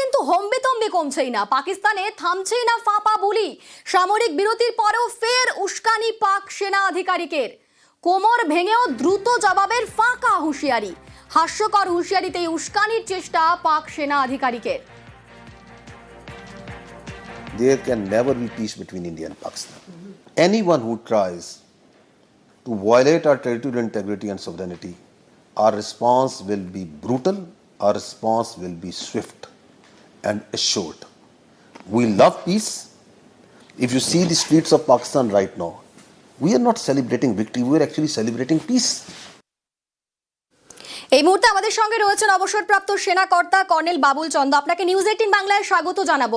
কিন্তু হম্বে তম্বে কমছেই না পাকিস্তানে থামছেই না ফাঁপা বুলি সামরিক বিরতির পরেও ফের উস্কানি পাক সেনা আধিকারিকের কোমর ভেঙেও দ্রুত জবাবের ফাঁকা হুঁশিয়ারি হাস্যকর হুঁশিয়ারিতেই উস্কানির চেষ্টা পাক সেনা আধিকারিকের there can never be peace between India and Pakistan. Anyone who tries to violate our territorial integrity and sovereignty, our response will be brutal, our response will be swift and assured. We love peace. If you see the streets of Pakistan right now, we are not celebrating victory, we are actually celebrating peace. এই মুহূর্তে আমাদের সঙ্গে রয়েছেন অবসরপ্রাপ্ত সেনা কর্তা colonel Babul Chanda আপনাকে news eighteen বাংলায় স্বাগত জানাব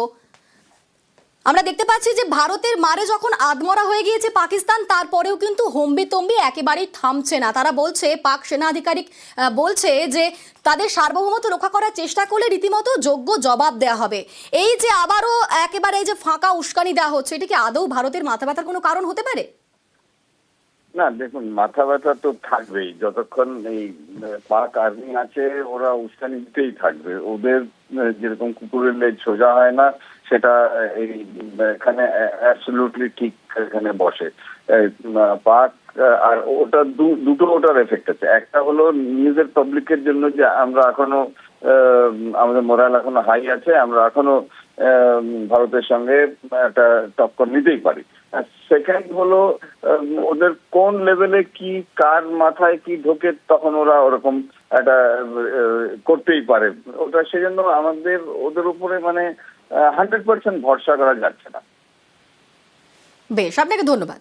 আমরা দেখতে পাচ্ছি যে ভারতের মারে যখন আদমরা হয়ে গিয়েছে পাকিস্তান, তারপরেও কিন্তু হম্বি তম্বি একেবারেই থামছে না। তারা বলছে, পাক সেনা আধিকারিক বলছে যে তাদের সার্বভৌমত্ব রক্ষা করার চেষ্টা করলে রীতিমতো যোগ্য জবাব দেওয়া হবে। এই যে আবারও একেবারে এই যে ফাঁকা উস্কানি দেওয়া হচ্ছে, এটা কি আদৌ ভারতের মাথা ব্যথার কোনো কারণ হতে পারে? না, দেখুন, মাথা ব্যথা তো থাকবেই। যতক্ষণ এই পাক আর্মি আছে, ওরা উস্কানি দিতেই থাকবে। ওদের যেরকম কুকুরের লেজ সোজা হয় না সেটা এখানে অ্যাবসলুটলি ঠিক এখানে বসে। পাক আর ওটা দুটো ওটার এফেক্ট আছে। একটা হলো নিজের পাবলিকের জন্য যে আমরা এখনও আমাদের মোরাল এখনও হাই আছে, আমরা এখনও ভারতের সঙ্গে একটা টক্কর নিতেই পারি। সেকেন্ড হলো ওদের কোন লেভেলে কি, কার মাথায় কি ঢোকে, তখন ওরা ওরকম একটা করতেই পারে। ওটা সেজন্য আমাদের, ওদের উপরে মানে হান্ড্রেড পার্সেন্ট ভরসা করা যাচ্ছে না। বেশ আপনাকে ধন্যবাদ।